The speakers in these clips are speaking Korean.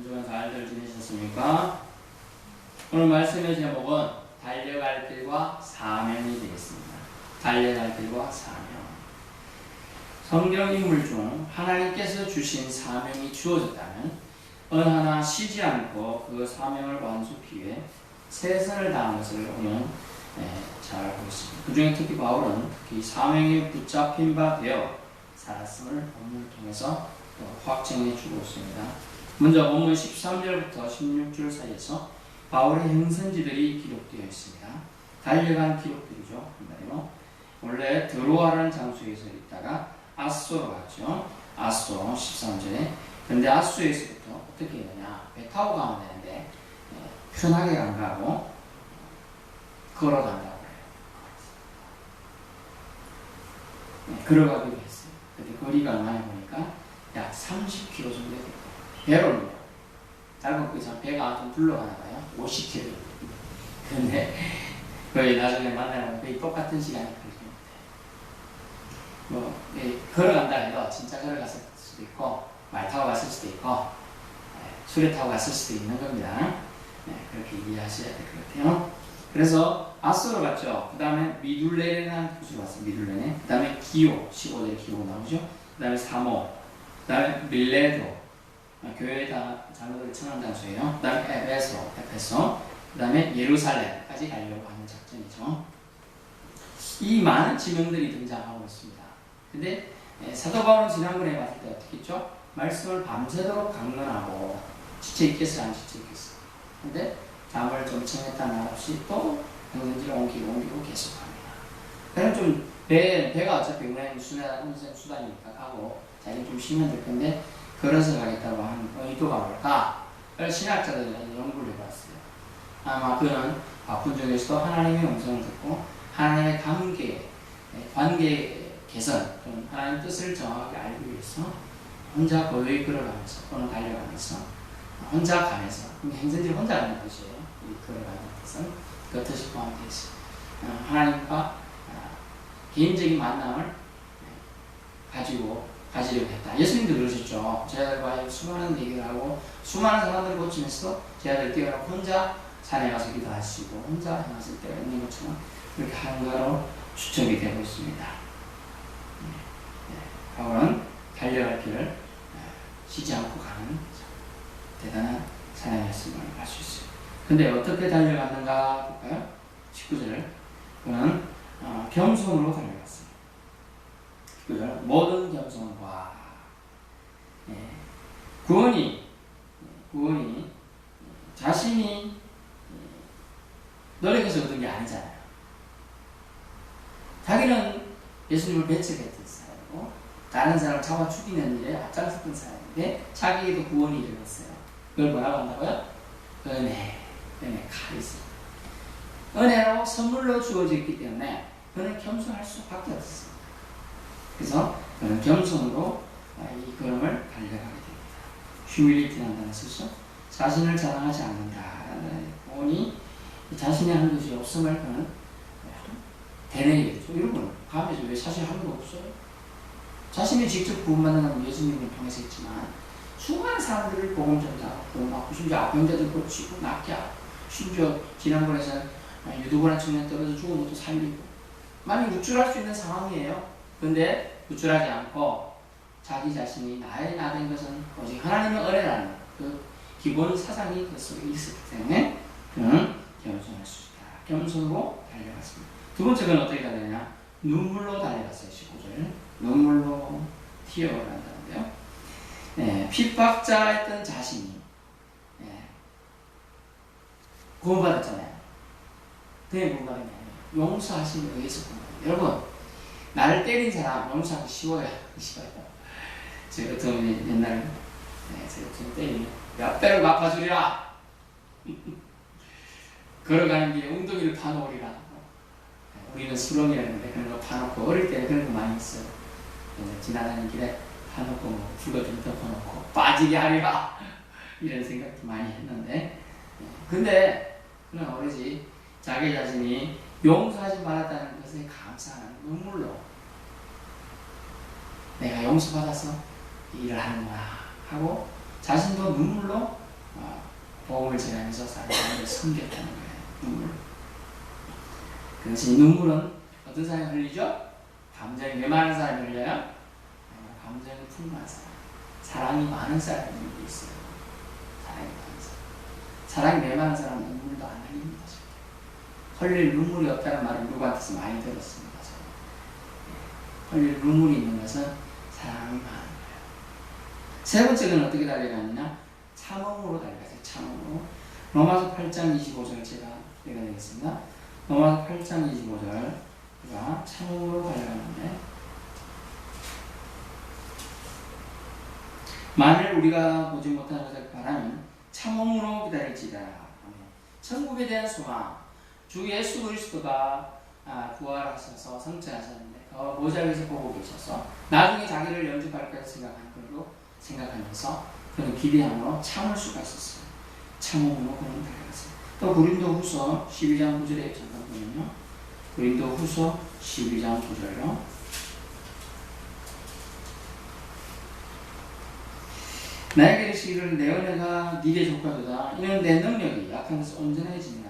한 주간 잘들 지내셨습니까? 오늘 말씀의 제목은 달려갈 길과 사명이 되겠습니다. 달려갈 길과 사명. 성경 인물 중 하나님께서 주신 사명이 주어졌다면 어느 하나 쉬지 않고 그 사명을 완수하기 위해 최선을 다한 것을 우리는 네, 잘 알고 있습니다. 그 중에 특히 바울은 특히 사명에 붙잡힌 바 되어 살았음을 본문을 통해서 또 확증해 주고 있습니다. 먼저 본문 13절부터 16절 사이에서 바울의 행선지들이 기록되어 있습니다. 달려간 기록들이죠. 한마디로 원래 드로아라는 장소에서 있다가 아소로 갔죠. 아소 13절에 근데 아소에서부터 어떻게 되냐 배 타고 가면 되는데 예, 편하게 안 가고 걸어 간다고 해요. 네, 걸어가기로 했어요. 근데 거리가 얼마냐 보니까 약 30km 정도 됐고 배로는요. 짧은 거참 배가 좀 둘러가나 봐요. 50km. 근데 거의 나중에 만나면 거의 똑같은 시간이 걸리는 것 같아요. 뭐 예, 걸어간다 해도 진짜 걸어갔을 수도 있고 말 타고 갔을 수도 있고 예, 수레 타고 갔을 수도 있는 겁니다. 네, 그렇게 이해하셔야 될 것 같아요. 그래서 아스로 갔죠. 그 다음에 미둘레라는 곳으로 갔어요. 미둘레네. 그 다음에 기오, 15절 기오 나오죠. 그 다음에 사모, 그 다음에 밀레도, 아, 교회에다 장로들을 청한 장소예요. 그 다음에 에베소, 에페소, 그 다음에 예루살렘까지 가려고 하는 작전이죠. 이 많은 지명들이 등장하고 있습니다. 근데 예, 사도 바울은 지난번에 봤을 때 어떻게 했죠? 말씀을 밤새도록 강론하고 지쳐 있겠어 안 지쳐 있겠어? 근데 잠을 좀 청했다 말없이 또 행선지를 옮기고 옮기고 계속합니다. 그럼 좀 배, 배가 어차피 운행 수단, 운행 수단이니까 가고 자기 좀 쉬면 될 건데 걸어서 가겠다고 하는 의도가 뭘까? 신학자들이 연구를 해봤어요. 아마 그는 바쁜 중에서도 하나님의 음성을 듣고 하나님의 관계, 관계 개선, 좀 하나님 뜻을 정확하게 알기 위해서 혼자 고요히 걸어가면서 또는 달려가면서 혼자 가면서 행선지를 혼자 가는 뜻이에요. 이 걸어가는 뜻은 그 뜻이 포함되어. 어, 하나님과 어, 개인적인 만남을 네, 가지고 가지려고 했다. 예수님도 그러셨죠. 제 아들과 수많은 얘기를 하고 수많은 사람들을 고치면서도 제 아들 뛰어나고 혼자 산에 가서 기도하시고 혼자 행하실 때가 있는 것처럼 그렇게 한가로 추측이 되고 있습니다. 네, 네. 바울은 달려갈 길을 어, 쉬지 않고 가는 대단한 사랑이었음을 알 수 있어요. 근데 어떻게 달려갔는가 볼까요? 19절 그는 어, 겸손으로 달려갔어요. 19절 모든 겸손과 예, 구원이 구원이 자신이 노력해서 얻은 게 아니잖아요. 자기는 예수님을 배척했던 사람이고 다른 사람을 잡아 죽이는 일에 앞장섰던 사람인데 자기에게도 구원이 일어났어요. 그걸 뭐라고 한다고요? 은혜, 은혜 카리스. 은혜로 선물로 주어졌기 때문에 그는 겸손할 수밖에 없었습니다. 그래서 그는 겸손으로 이 걸음을 달려가게 됩니다. 휴밀리티라는 단어 쓰죠. 자신을 자랑하지 않는다라는 자신의 하는 것이 없음을 그는 되뇌이겠죠. 여러분, 감에서 왜 사실 하는 거 없어요? 자신이 직접 구원받는 건 예수님을 통해서 했지만 수많은 사람들을 전하고 구원받고 심지어 아병자들 고치고 낫게 하고 심지어 지난번에서 유두부란 청년 떨어져 죽은 것도 살리고 많이 우쭐할 수 있는 상황이에요. 근데 우쭐하지 않고 자기 자신이 나의 나된 것은 오직 하나님의 은혜라는 그 기본 사상이 그 속에 있었기 때문에 그는 겸손할 수 있다. 겸손으로 달려갔습니다. 두 번째 건 어떻게 달려냐? 눈물로 달려갔어요. 19절. 눈물로 튀어간다는데요. 네, 핍박자였던 자신이 네, 구원받았잖아요. 그게 구원받은 게 아니에요. 용서하심에 의해서 구원받아요. 여러분, 나를 때린 사람 용서하기 쉬워요. 쉬워요. 제 같은 옛날 네, 제 같은 때리면 몇 배로 갚아주리라. 걸어가는 길에 웅덩이를 파놓으리라. 네, 우리는 수렁이라는데 그런 거 파놓고 어릴 때는 그런 거 많이 했어요. 네, 지나가는 길에 파놓고 뭐 죽어좀 덮어놓고 빠지게 하리라 이런 생각도 많이 했는데 네, 근데 그런 어리지 자기 자신이 용서하지 말았다는 것에 감사하는 눈물로 내가 용서받아서 일을 하는구나 하고 자신도 눈물로 어, 보험을 지나면서 사람을 섬겼다는 거예요. 눈물. 그래서 이 눈물은 어떤 사람이 흘리죠? 감정이 메마른 사람이 흘려요? 감정이 풍부한 사람. 사랑이 많은 사람이 있어요. 사랑이 많은 사람. 사랑이 메마른 사람은 눈물도 안 흘립니다. 흘릴 눈물이 없다는 말을 누구한테서 많이 들었습니다. 흘릴 눈물이 있는 것은 사랑이 많은 거예요. 세 번째는 어떻게 달려가느냐? 참음으로 달려가세요. 참음으로. 로마서 8장 25절 제가 읽어드리겠습니다. 로마서 8장 25절 우리가 참음으로 달려가는데 만일 우리가 보지 못하는 바라면 참음으로 기다릴지다. 아멘. 천국에 대한 소망. 주 예수 그리스도가 아, 부활하셔서 성취하셨는데 그 모자에서 보고 계셔서 나중에 자기를 영접할 것을 생각하는 걸로 생각하면서 그는 기대함으로 참을 수가 있었어요. 참음으로 그는 달려갔어요. 또 고린도 후서 12장 9절에 잠깐 보면요. 고린도 후서 12장 9절요. 나에게 이르시기를 내 은혜가 네게 족하도다. 이는 내 능력이 온전해지니라 하십니다.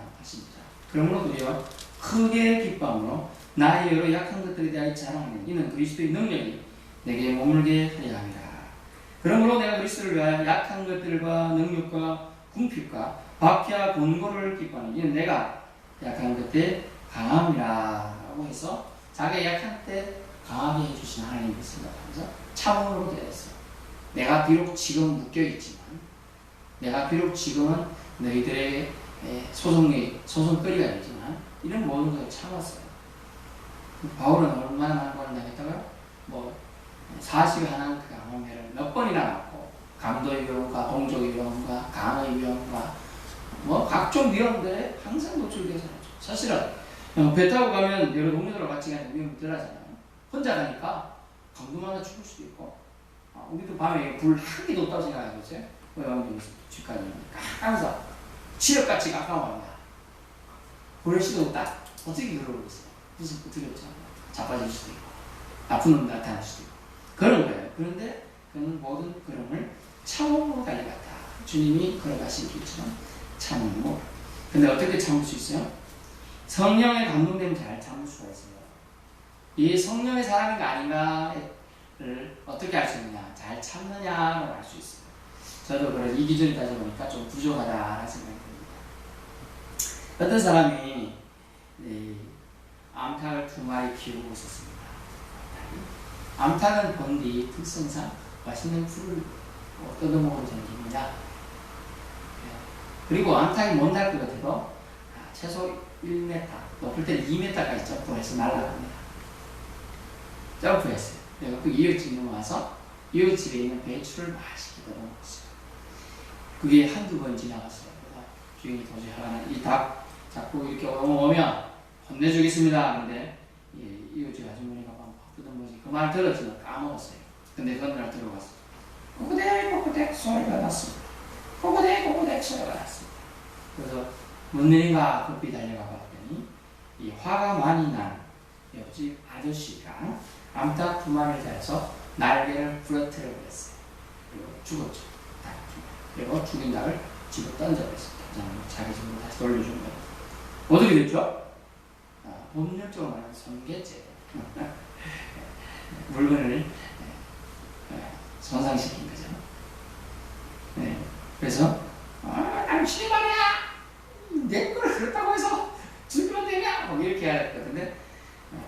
그러므로 도리어 크게 기뻐함으로 나의 여러 약한 것들에 대하여 자랑하는 이는 그리스도의 능력이 내게 머물게 하려 합니다. 그러므로 내가 그리스도를 위하여 약한 것들과 능력과 궁핍과 박해와 본고를 기뻐하는 이는 내가 약한 그때 강함이라고 해서 자기 약한 때 강하게 해주신 하나님을 생각하면서 참음으로 대했어요. 내가 비록 지금 묶여있지만 내가 비록 지금은 너희들의 소송이 소송거리가 되지만 이런 모든 것을 참았어요. 바울은 얼마나 많은 걸 당했다고요? 뭐 사실 하나 그 강호매를 몇 번이나 맞고 감도의 위험과 동족의 위험과 강의 위험과 뭐 각종 위험들에 항상 노출돼서 사실은 어, 배 타고 가면 여러 동료들과 같이 가는 위험이 덜하잖아요. 혼자 가니까 강도마다 죽을 수도 있고 아, 우리도 밤에 불한 개도 없다고 생각해보세요. 여기 집까지 항상 치력같이 가까워합니다. 보낼 수도 없다. 어떻게 있어요? 무슨 두렵죠. 자빠질 수도 있고 나쁜 놈 나타날 수도 있고 그런 거예요. 그런데 그는 모든 그름을 참음으로 달려갔다. 주님이 걸어가신 길처럼 참음으로. 근데 어떻게 참을 수 있어요? 성령의 감동되면 잘 참을 수가 있어요. 이 성령의 사람인가 아닌가를 어떻게 알 수 있느냐? 잘 참느냐로 알수 있어요. 저도 그래 이 기준을 따져보니까 좀 부족하다라는 생각이. 어떤 사람이 이 암탉을 두 마리 키우고 있었습니다. 암탉은 본디 특성상 맛있는 풀을 뜯어먹으러 다닙니다. 그리고 암탉이 못 날 것 같아도 최소 1m, 높을 때는 2m까지 점프해서 날아갑니다. 점프했어요. 그래서 그 이웃집 넘어와서 이웃집에 있는 배추를 맛있게 뜯어먹었어요. 그게 한두 번 지나갔어요. 주인이 도저히 하나 이닭 자꾸 이렇게 오면 혼내주겠습니다. 근데 이웃집 아주머니가 막 뜯어먹지 그 말 들었지만 까먹었어요. 근데 그 어느 날 들어갔어. 꼬꼬댁 꼬꼬댁 소리가 났습니다. 꼬꼬댁 꼬꼬댁 소리가 났습니다. 그래서 뭔 일인가 급히 달려가 봤더니 이 화가 많이 난 옆집 아저씨가 암탉 두 마리를 잡아서 날개를 부러뜨려 버렸어요. 그리고 죽었죠. 닭. 그리고 죽인 닭을 집어 던져버렸습니다. 자기 집으로 다시 돌려준 거예요. 어떻게 됐죠? 아, 법률적으로 말하면 손괴죄. 물건을 손상시킨 거죠. 네. 그래서 아, 당신이 말이야 내 거를 그렇다고 해서 죽이면 되냐? 뭐 이렇게 될것 같은데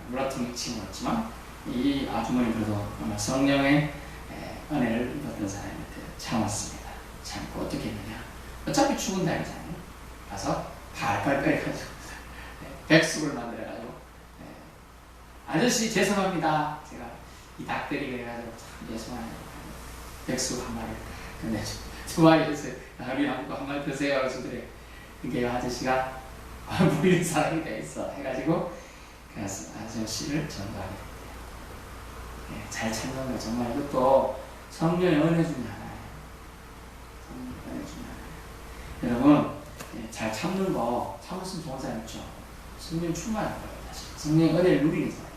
무라통이 치고었지만 이 아주머니 그래도 성령의 은혜를 받은 사람한테 참았습니다. 참고 어떻게 했느냐? 어차피 죽은 날이잖아요. 가서 발발 끓여가지고 백숙을 만들어가지고 아저 씨 죄송합니다. 제가 이 닭들이 그래가지고 참 죄송합니다. 백숙 한 마리 끝내줘. 드세요. 나비 한거 한 마리 드세요. 그래서 그래. 그게 아저씨가 아, 보이는 사람이 돼 있어. 해가지고 그래서 아저씨를 됐대요. 네, 잘 참는 거 정말 이것도 성령의 은혜 중에 하나예요. 성령의 은혜 중에 하나예요. 여러분 네, 잘 참는 거 참으시면 좋은 사람 있죠. 성령 충만한 거예요. 사실. 성령의 은혜를 누리는 사람이에요.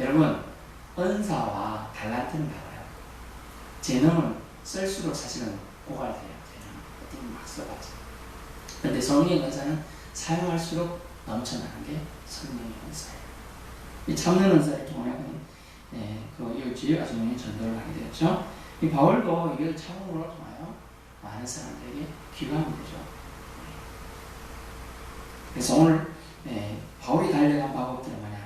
여러분 은사와 달란트는 달라요. 재능은 쓸수록 사실은 고갈돼요. 재능은 어떤 들어가죠. 그런데 성령의 은사는 사용할수록 넘쳐나는 게 성령의 은사예요. 이 참는 은사를 통해 예, 그 이웃지 아주머니 전도를 하게 되었죠. 이 바울도 이걸 참음으로 통하여 많은 사람들에게 귀감이 되죠. 그래서 오늘 예, 바울이 달려간 방법들은 뭐냐면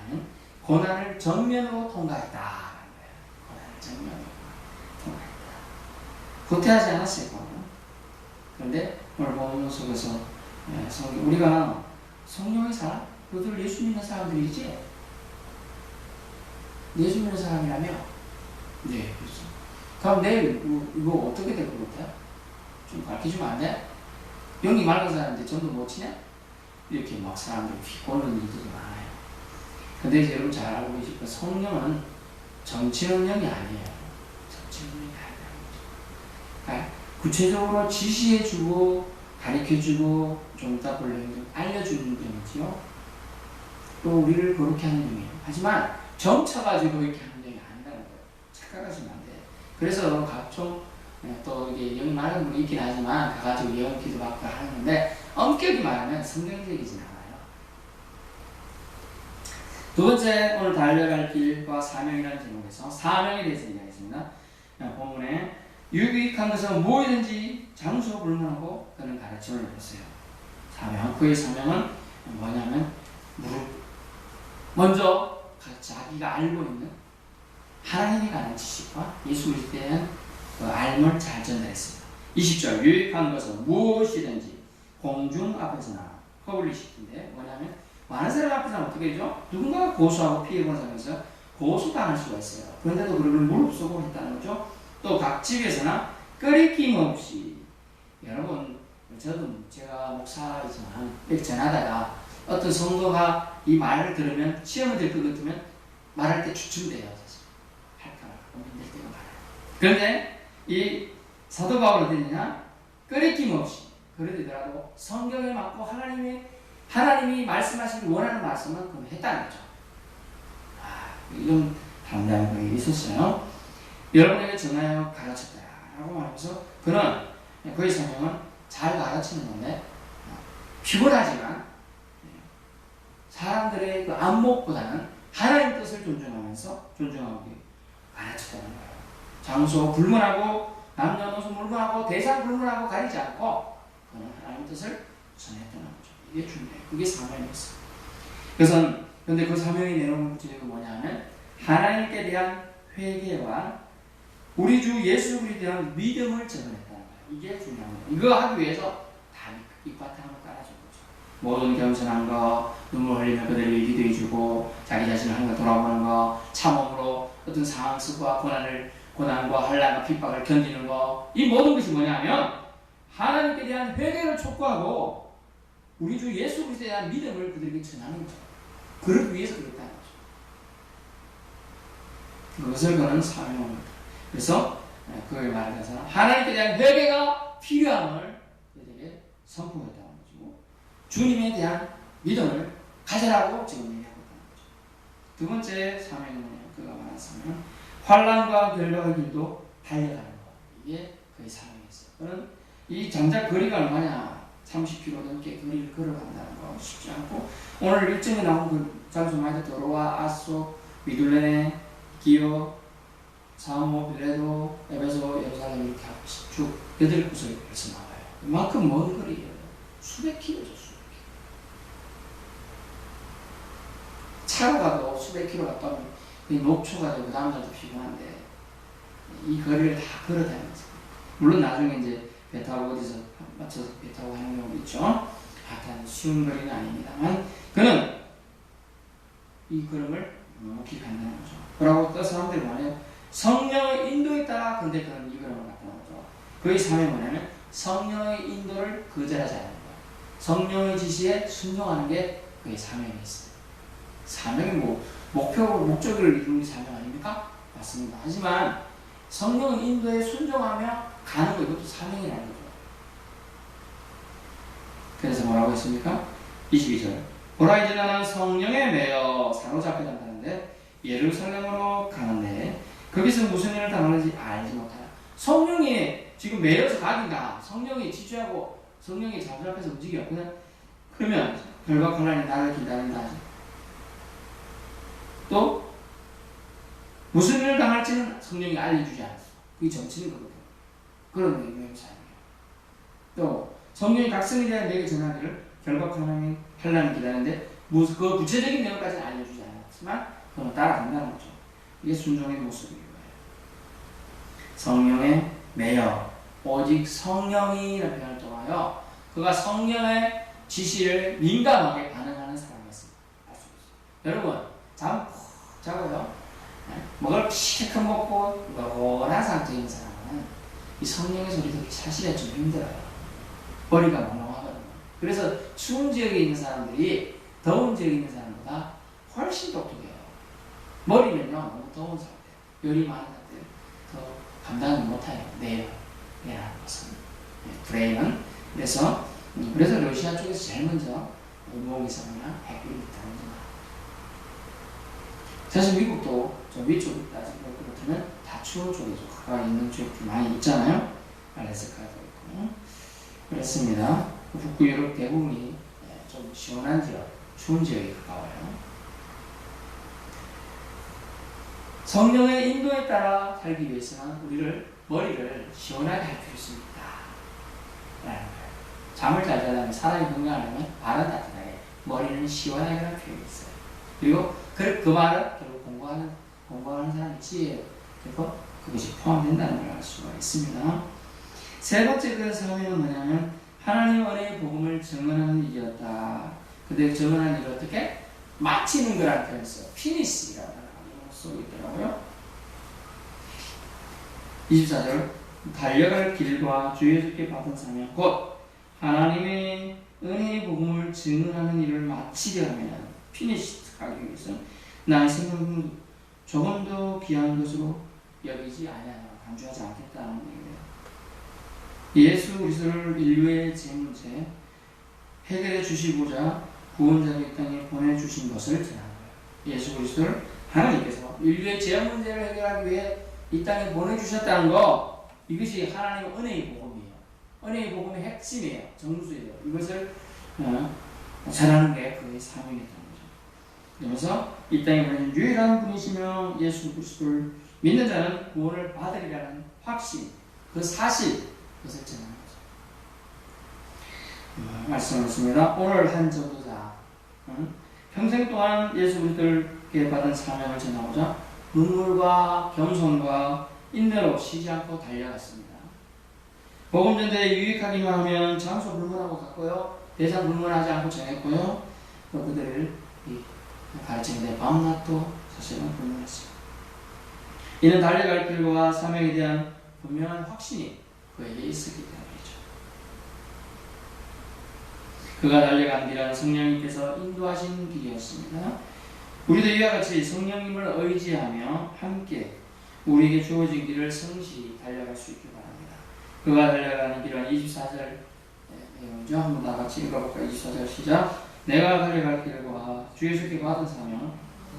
고난을 정면으로 통과했다라는 거예요. 고난을 정면으로 통과했다. 후퇴하지 않았어요. 바울은. 그런데 오늘 본문 속에서 예, 성, 우리가 성령의 사람, 그들 예수 믿는 사람들이지. 예수 믿는 사람이라며? 네, 그렇죠. 그럼 내일 이거, 이거 어떻게 될 것 같아요? 좀 가르쳐주면 안 돼? 영이 맑은 사람인데 전도 못 치냐? 이렇게 막 사람들 비꼬는 일들이 많아요. 근데 이제 여러분 잘 알고 계실 거 성령은 정치는 영이 아니에요. 아니라는 거죠. 그러니까 구체적으로 지시해주고 가르쳐주고 좀 이따 볼래면 알려주는 영이지요. 또 우리를 그렇게 하는 영이에요. 하지만 점쳐가지고 이렇게 하는 영이 아니라는 거예요. 착각하시면 안 돼요. 그래서 각종 예, 또 이게 영이 많은 분이 있긴 하지만 가가지고 영 기도 받고 하는데 엄격히 말하면 성경적이진 않아요. 두 번째 오늘 달려갈 길과 사명이라는 제목에서 사명에 대해서 이야기했습니다. 어, 본문에 유익한 것은 무엇이든지 장소 불문하고 그는 가르침을 줬어요. 사명 그의 사명은 뭐냐면 무릎 먼저 자기가 알고 있는 하나님이 관한 지식과 예수 그리스도에 그 알물 잘 전달했습니다. 20절 유익한 것은 무엇이든지 공중 앞에서나 퍼블리시티인데 뭐냐면 많은 사람 앞에서는 어떻게 되죠? 누군가가 고소하고 피해본 사람에서 고소당할 수가 있어요. 그런데도 그러면 무릅쓰고 했다는 거죠. 또 각 집에서나 끓이낌 없이 여러분 저도 제가 목사이지만 이렇게 전하다가 어떤 성도가 이 말을 들으면 시험을 될것 같으면 말할 때 주춤돼요. 할까 말까 힘들 때가 많아요. 그런데 이 사도 바울은 어디냐? 끓이낌 없이 그러더라도 성경에 맞고 하나님의 하나님이 말씀하시기 원하는 그럼 했다는 거죠. 아, 이런 그게 있었어요. 여러분에게 전하여 가르쳤다 라고 말하면서 그는 그의 성경은 잘 가르치는 건데 피곤하지만 사람들의 그 안목보다는 하나님 뜻을 존중하면서 존중하고 가르쳤다는 거예요. 장소 불문하고 남녀노소 불문하고 대상 불문하고 가리지 않고 그는 하나님 뜻을 전했다는 거죠. 이게 중요해요. 그게 사명이었어요. 그래서 근데 그 사명이 내놓은 문제가 뭐냐면 하나님께 대한 회개와 우리 주 예수 그리스도에 대한 믿음을 전했다는 거예요. 이게 중요한 거예요. 이거 하기 위해서 다 밑바탕을 깔아준 거죠. 모든 겸손한 거, 눈물 흘리며 그들에게 기도해주고 자기 자신을 항상 돌아보는 거, 참음으로 어떤 상황 속과 고난을 고난과 환란과 핍박을 견디는 거, 이 모든 것이 뭐냐면 하나님께 대한 회개를 촉구하고 우리 주 예수 그리스도에 대한 믿음을 그들에게 전하는 거죠. 그러기 위해서 그랬다는 거죠. 그것을 그는 사명합니다. 그래서 그걸 말하면서 하나님께 대한 회개가 필요함을 그들에게 선포했다는 거죠. 주님에 대한 믿음을 가져라고 지금 얘기하고 있다는 거죠. 두 번째 사명은 그가 말한 사명은 환란과 결박의 길도 달려가는 것. 이게 그의 사명이었어요. 그는 이 장작 거리가 얼마냐? 30km 넘게 거리를 걸어간다는 거 쉽지 않고 오늘 일정에 나온 그 장소마다 도로와 아소, 미둘레네, 기어, 사모, 빌레도, 에베소, 예루살렘 이렇게 쭉 여덟 곳을 벌써 나와요. 이만큼 먼 거리예요. 수백 킬로죠, 수백 킬로. 차로 가도 수백 킬로 갔다 오면 녹초가 되고 다음 날도 피곤한데 이 거리를 다 걸어 다니면서 물론 나중에 이제 배 타고 어디서 맞춰서 배 타고 하는 경우도 있죠. 하여튼 쉬운 거리는 아닙니다만 그는 이 걸음을 묵묵히 간다는 거죠. 그러고 또 사람들이 뭐냐면 성령의 인도에 따라 근데 그는 이 걸음을 갔다는 거죠. 그의 삶이 뭐냐면 성령의 인도를 거절하지 않는 거예요. 성령의 지시에 순종하는 게 그의 사명이었어요. 사명이 뭐 목표, 목적을 이루는 사명 아닙니까? 맞습니다. 하지만 성령 인도에 순종하며 가는 거 이것도 사명이라는 거죠. 그래서 뭐라고 했습니까? 22절. 보라 이제 나는 성령에 매여 사로잡혀 간다는데 예루살렘으로 가는데 거기서 무슨 일을 당하는지 알지 못하라. 성령이 지금 매여서 가긴가 성령이 지주하고 성령이 자주 앞에서 움직여. 그냥 그러면 결과 혼란이 나를 기다린다. 또 무슨 일을 당할지는 성령이 알려주지 않았어. 그게 정치는 거거든. 그런 의미의 삶이에요. 또 성령이 각성에 대한 내게 전하기를 결과 혼란이 환란을 기다리는데 무슨 그 구체적인 내용까지는 알려주지 않았지만 그건 따라간다는 거죠. 이게 순종의 모습인 거예요. 성령의 매여 오직 성령이라는 표현을 통하여 그가 성령의 지시를 민감하게 반응하는 사람이었습니다. 여러분 잠 푹 자고요. 네? 먹을 실컷 먹고 원한 상태인 사람은 이 성령의 소리 듣기 사실은 좀 힘들어요. 머리가 멍멍하거든요. 그래서 추운 지역에 있는 사람들이 더운 지역에 있는 사람보다 훨씬 똑똑해요. 머리는요 너무 더운 상태, 열이 많은 더 감당을 못해요. 내일 내라는 것은 네, 브레인은 그래서 음, 그래서 러시아 쪽에서 제일 먼저 인공위성이나 핵을 다는구나. 사실 미국도 저 위쪽 따지고 그렇다면 다 추운 쪽이죠. 가까이 있는 쪽이 많이 있잖아요. 알래스카도 있고 그렇습니다. 북부 유럽 대부분이 예, 좀 시원한 지역, 추운 지역에 가까워요. 성령의 인도에 따라 살기 위해서는 우리를 머리를 시원하게 할 필요가 있습니다. 잠을 잘 자려면 사람이 건강하려면 발은 따뜻하게 머리는 시원하게 할 필요가 있어요. 그리고 그, 그 말은 결국 공부하는 공부하는 사람의 지혜예요. 그래서 그것이 포함된다는 걸 알 수가 있습니다. 세 번째 그 사명은 뭐냐면 하나님 은혜의 복음을 증언하는 일이었다. 근데 증언하는 일을 어떻게 마치는 거라는 표현을 써요. 피니시라고 쓰고 있더라고요. 24절 달려갈 길과 주 예수께 받은 사명 곧 하나님의 은혜의 복음을 증언하는 일을 마치려 하면 피니시 위해서 나의 생명을 조금 더 귀한 것으로 여기지 아니하노라 간주하지 않겠다는 얘기예요. 예수 그리스도를 인류의 제 문제 해결해 주시고자 구원자로 이 땅에 보내주신 것을 전하는 거예요. 예수 그리스도를 하나님께서 인류의 죄악 문제를 해결하기 위해 이 땅에 보내주셨다는 거 이것이 하나님의 은혜의 복음이에요. 은혜의 복음의 핵심이에요. 정수예요. 이것을 어, 전하는 게 그의 거죠. 그러면서 이 땅에 보내준 유일한 분이시며 예수 그리스도를 믿는 자는 구원을 받으리라는 확신, 그 사실, 그것을 전하는 거죠. 음, 말씀했습니다. 오늘 한 전도자, 음, 평생 동안 예수 그리스도를 받은 사명을 전하고자 눈물과 겸손과 인내로 쉬지 않고 달려갔습니다. 복음 전대에 유익하기만 하면 장소 불문하고 갔고요. 대상 불문하지 않고 정했고요. 또 그들을 가르치는데 밤낮도 사실은 불문했어요. 이는 달려갈 길과 사명에 대한 분명한 확신이 그에게 있었기 때문이죠. 그가 달려간 길은 성령님께서 인도하신 길이었습니다. 우리도 이와 같이 성령님을 의지하며 함께 우리에게 주어진 길을 성실히 달려갈 수 있길 바랍니다. 그가 달려가는 길은 24절 내용이죠. 한번 다 같이 읽어볼까요? 24절 시작. 내가 달려갈 길과 주 예수께 받은 사명,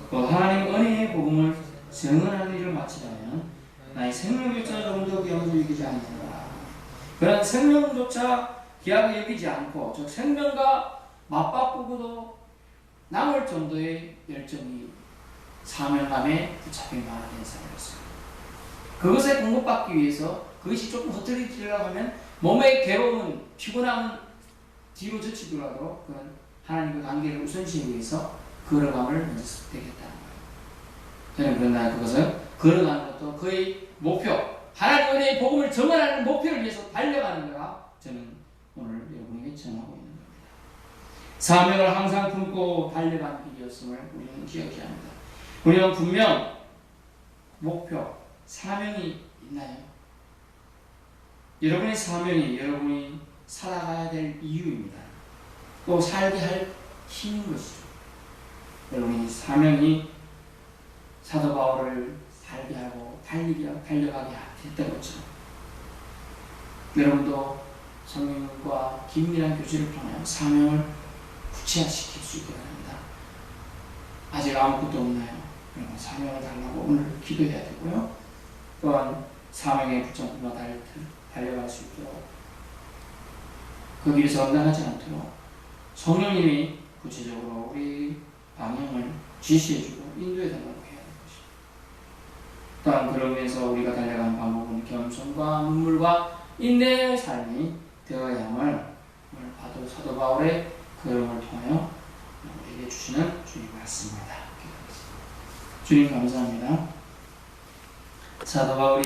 그 하나님 은혜의 복음을 증언하는 일을 마치려면 나의 생명조차 좀더 귀하게 여기지 않는다. 그런 생명조차 귀하게 여기지 않고 즉 생명과 맞바꾸고도 남을 정도의 열정이 사명감에 붙잡힌 많은 사람이었어요. 그것에 공급받기 위해서 그것이 조금 흐트러지려고 하면 몸의 괴로움은 피곤함은 뒤로 젖히더라도 그런 하나님과 관계를 우선시하기 위해서 걸어감을 먼저 선택했다는 거예요. 저는 그러나 그것을 걸어가는 것도 그의 목표, 하나님 은혜의 복음을 정언하는 목표를 위해서 달려가는 거라 저는 오늘 여러분에게 전하고 있는 겁니다. 사명을 항상 품고 달려가는 길이었음을 우리는 기억해야 합니다. 우리는 분명 목표, 사명이 있나요? 여러분의 사명이 여러분이 살아가야 될 이유입니다. 또 살게 할 힘인 것이죠. 여러분 이 사명이 사도 바울을 살게 하고 달리게 달려가게 했던 것처럼 여러분도 성령과 긴밀한 교제를 통하여 사명을 구체화시킬 수 있게 됩니다. 아직 아무것도 없나요? 그러면 사명을 달라고 오늘 기도해야 되고요. 또한 사명에 붙잡고 달려갈 수 있도록 그 길에서 엇나가지 않도록 성령님이 구체적으로 우리 방향을 지시해주고 인도해달라고 해야 될 것입니다. 또한 그러면서 우리가 달려가는 방법은 겸손과 눈물과 인내의 삶이 되어야 함을 바도 사도 바울의 그림을 통하여 우리에게 주시는 주님 같습니다. 주님 감사합니다. 사도 바울이